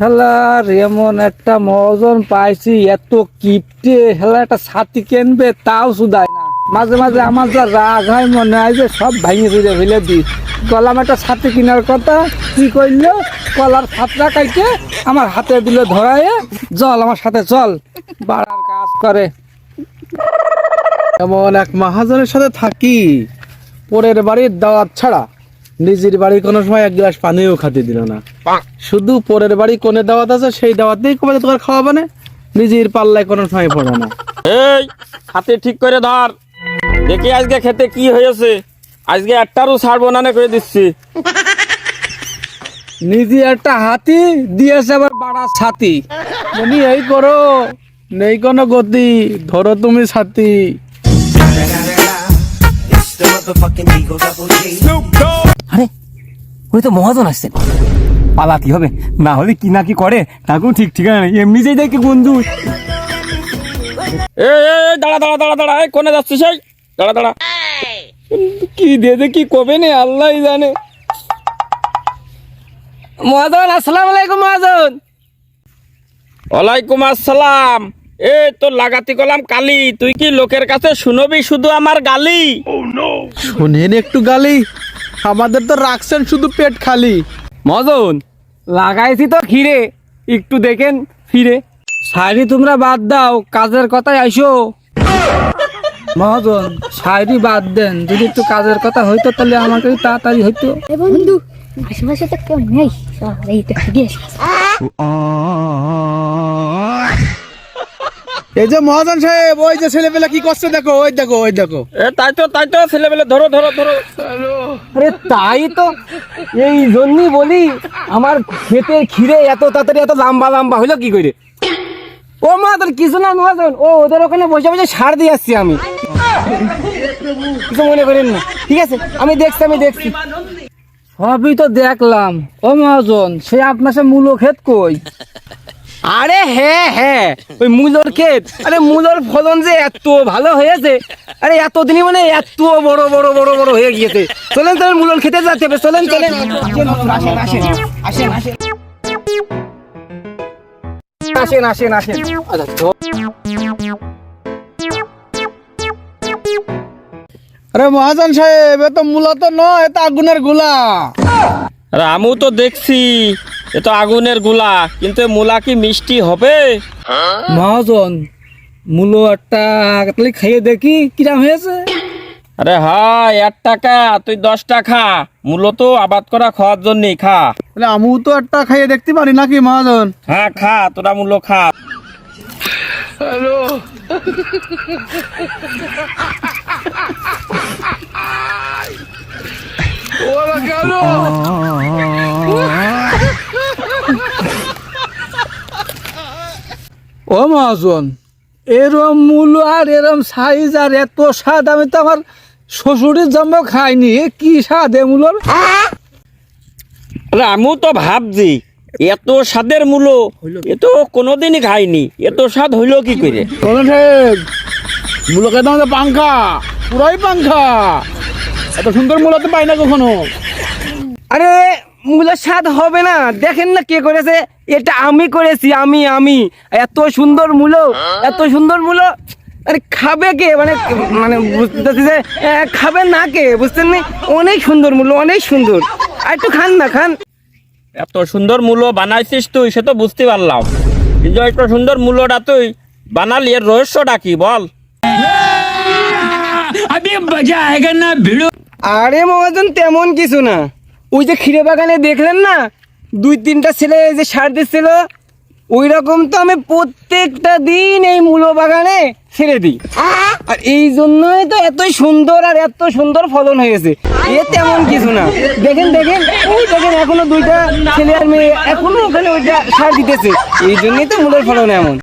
হেলার এমন একটা মজন পাইছি, এত কিপটে হেলা একটা ছাতি কিনবে তাও শুধায় না। মাঝে মাঝে আমার যা রাগ হয় মনে হয় যে সব ভাঙে ফিরে ফেলে দি কলাম একটা ছাতি কেনার কথা, কি করল কলার ছাতরা কাইতে আমার হাতে দিল ধরায়, চল আমার সাথে চল। বাড়ার কাজ করে। এমন এক মহাজনের সাথে থাকি, পরের বাড়ির দাওয়াত ছাড়া। নিজের বাড়ির কোনো সময় এক গ্লাস পানিও খাতে দিল না। শুধু পরের বাড়ি কোনে দাওয়াত আছে সেই দাওয়াতেই কবে তোমার খাওয়া মানে নিজের পাল্লায় কোনো সময় পড়ে না। এই হাতে ঠিক করে ধর। দেখি আজকে খেতে কি হয়েছে। আজকে একটারও ছাড়বো না না করে দিচ্ছি। নিজে একটা হাতি দিয়েছে আবার বাড়া ছাতি। মনি এই করো। নেই কোনো গতি ধরো তুমি সাথী আরে ওই তো মহাজন আসছেন পালাতি হবে? না হলে কি না কি করে? তাকেও ঠিক ঠিকানা নেই। এমনি যেই দেখে বন্ধু। দাঁড়া দাঁড়া দাঁড়া দাঁড়া। এই কোনে সেই দাঁড়া দাঁড়া। কি দিয়ে দে কি কবে নে আল্লাহ জানে। মহাজন আসসালাম আলাইকুম মহাজন। ওয়ালাইকুম আসসালাম। এই তো লাগাতি কলাম কালি তুই কি লোকের কাছে শুনবি শুধু আমার গালি? শোনেন একটু গালি আমাদের তো রাখছেন শুধু পেট খালি। মহাজন লাগাইছি তো খিরে একটু দেখেন ফিরে। শায়রি তোমরা বাদ দাও কাজের কথায় আইসো। মহাজন শায়রি বাদ দেন যদি একটু কাজের কথা হইতো তাহলে আমাকে তাড়াতাড়ি হইতো। এ বন্ধু আশেপাশে তো কেউ নেই এই যে মহাজন সাহেব ওই যে ছেলেপেলে কি করছে দেখো ওই দেখো ওই দেখো। এ তাই তো তাই তো ছেলেবেলে ধরো ধরো ধরো। আরে তাই তো এই জন্যই বলি আমার ক্ষেতের খিরে এত তাড়াতাড়ি এত লম্বা লম্বা হইল কি করে? ও মহাজন কিছু না মহাজন ও ওদের ওখানে বসে বসে সার দিয়ে আসছি আমি। কিছু মনে করেন না ঠিক আছে? আমি দেখছি আমি দেখছি। সবই তো দেখলাম। ও মহাজন সে আপনার সে মূল ক্ষেত কই? আরে হ্যাঁ হ্যাঁ। ওই মূলর ক্ষেত। আরে মূলর ফলন যে এত ভালো হয়েছে আরে এতদিনই মানে এত বড় বড় বড় বড় হয়ে গিয়েছে। চলেন চলেন মূলর খেতে যেতে হবে চলেন চলেন। আসেন আসেন আসেন আসেন আসেন। আসেন আসেন আচ্ছা আরে মহাজন সাহেব এ তো মূলত নয় এ আগুনের গোলা। আরে আমিও তো দেখছি। এ তো আগুনেরগুলা কিন্তু মূলা কি মিষ্টি হবে? মহাজন মূলো একটা তাহলে খাইয়ে দেখি কিরাম হয়েছে। আরে হাই এক টাকা তুই দশ টাকা। মূলত আবাদ করা খাওয়ার জন্যই খা। তাহলে আমিও তো একটা খাইয়ে দেখতে পারি নাকি মহাজন? হ্যাঁ খা তোরা মূল্য খা। ও মহাজন এরম মূল আর এরম সাইজ আর এত স্বাদ আমি তো আমার শ্বশুরের জন্ম খাইনি। এ কি স্বাদ এ মূলর? আরে আমিও তো ভাবছি এত স্বাদের মূলো এ তো কোনোদিনই খাইনি এত স্বাদ হইল কি করে? মূল খেতে আমাদের পাংখা পুরাই পাংখা। এত সুন্দর মূল তো পাই না কখনো। আরে মূলের স্বাদ হবে না দেখেন না কে করেছে। এটা আমি করেছি আমি আমি। এত সুন্দর মূলো এত সুন্দর মূলো। আরে খাবে কে? মানে মানে বুঝতেছি যে এ, খাবে না কে? বুঝতেন নি? অনেক সুন্দর মূল্য অনেক সুন্দর। আর একটু খান না খান। এত সুন্দর মূল্য বানাইছিস তুই সে তো বুঝতে পারলাম। কিন্তু এত সুন্দর মূল্যটা তুই বানালি এর রহস্যটা কি বল? আরে মহাজন তেমন কিছু না। ওই যে ক্ষীরে বাগানে দেখলেন না? দুই তিনটা ছেলে যে সার দিচ্ছিল, ওই রকম তো আমি প্রত্যেকটা দিন এই মূলো বাগানে ছেড়ে দিই। আর এই জন্যই তো এত সুন্দর আর এত সুন্দর ফলন হয়েছে। এ তেমন কিছু না। দেখেন দেখেন ওই দেখেন, এখনও দুইটা ছেলে আর মেয়ে এখনও ওখানে ওইটা সার দিতেছে। এই জন্যই তো মূলের ফলন এমন।